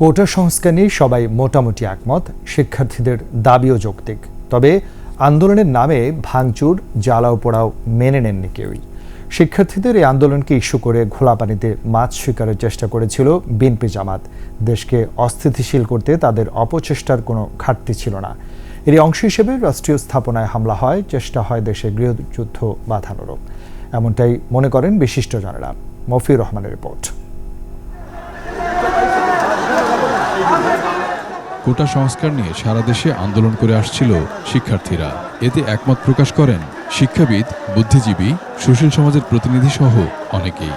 কোটা সংস্কার নিয়ে সবাই মোটামুটি একমত, শিক্ষার্থীদের দাবিও যৌক্তিক। তবে আন্দোলনের নামে ভাঙচুর, জ্বালাও পোড়াও মেনে নেননি কেউই। শিক্ষার্থীদের এই আন্দোলনকে ইস্যু করে ঘোলা পানিতে মাছ শিকারের চেষ্টা করেছিল বিএনপি জামাত। দেশকে অস্থিতিশীল করতে তাদের অপচেষ্টার কোনো ঘাটতি ছিল না। এর অংশ হিসেবে রাষ্ট্রীয় স্থাপনায় হামলা হয়, চেষ্টা হয় দেশে গৃহযুদ্ধ বাঁধানোরও। এমনটাই মনে করেন বিশিষ্টজনেরা। মফিউর রহমানের রিপোর্ট। কোটা সংস্কার নিয়ে সারা দেশে আন্দোলন করে আসছিল শিক্ষার্থীরা। এতে একমত প্রকাশ করেন শিক্ষাবিদ, বুদ্ধিজীবী, সুশীল সমাজের প্রতিনিধি সহ অনেকেই।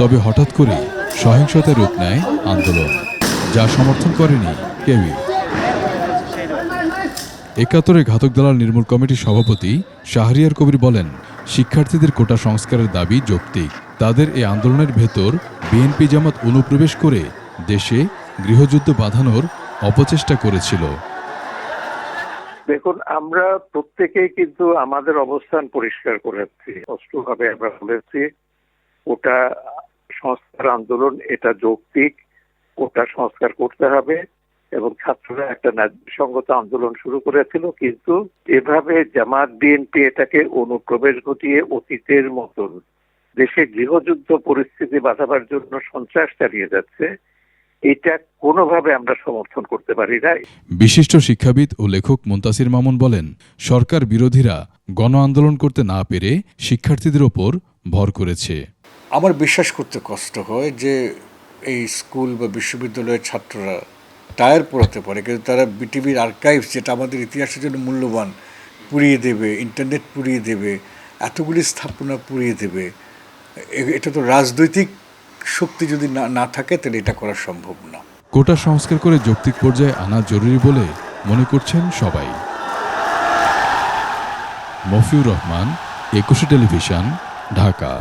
তবে হঠাৎ করেই সহিংসতার রূপ নেয় আন্দোলন, যা সমর্থন করেনি কেউই। একাত্তরে ঘাতক দালাল নির্মূল কমিটির সভাপতি শাহরিয়ার কবির বলেন, শিক্ষার্থীদের কোটা সংস্কারের দাবি যৌক্তিক। তাদের এই আন্দোলনের ভেতর বিএনপি জামাত অনুপ্রবেশ করে দেশে গৃহযুদ্ধ বাঁধানোর অপচেষ্টা করেছিল। দেখুন, আমরা প্রত্যেকেই কিন্তু আমাদের অবস্থান পরিষ্কার করেছি স্পষ্টভাবে আমরা বলেছি ওটা সংস্কার আন্দোলন, এটা যৌক্তিক, ওটা সংস্কার করতে হবে এবং ছাত্ররা একটা ন্যাযসঙ্গত আন্দোলন শুরু করেছিল, কিন্তু এভাবে জামাত বিএনপি এটাকে অনুপ্রবেশ ঘটিয়ে অতীতের মতন দেশে গৃহযুদ্ধ পরিস্থিতি বাঁধাবার জন্য সন্ত্রাস চালিয়ে যাচ্ছে এটা কোনোভাবে আমরা সমর্থন করতে পারি না বিশিষ্ট শিক্ষাবিদ ও লেখক মুন্তাসির মামুন বলেন সরকার বিরোধীরা গণ আন্দোলন করতে না পেরে শিক্ষার্থীদের ওপর ভর করেছে। আমার বিশ্বাস করতে কষ্ট হয় যে এই স্কুল বা বিশ্ববিদ্যালয়ের ছাত্ররা টায়ার পড়াতে পারে কিন্তু তারা বিটিভির আর্কাইভ যেটা আমাদের ইতিহাসের জন্য মূল্যবান পুড়িয়ে দেবে ইন্টারনেট পুড়িয়ে দেবে এতগুলি স্থাপনা পুড়িয়ে দেবে। এটা তো রাজনৈতিক শক্তি যদি না না থাকে, তাহলে এটা করা সম্ভব না। কোটা সংস্কার করে যৌক্তিক পর্যায়ে আনা জরুরি বলে মনে করছেন সবাই। মফিউর রহমান, একুশে টেলিভিশন, ঢাকা।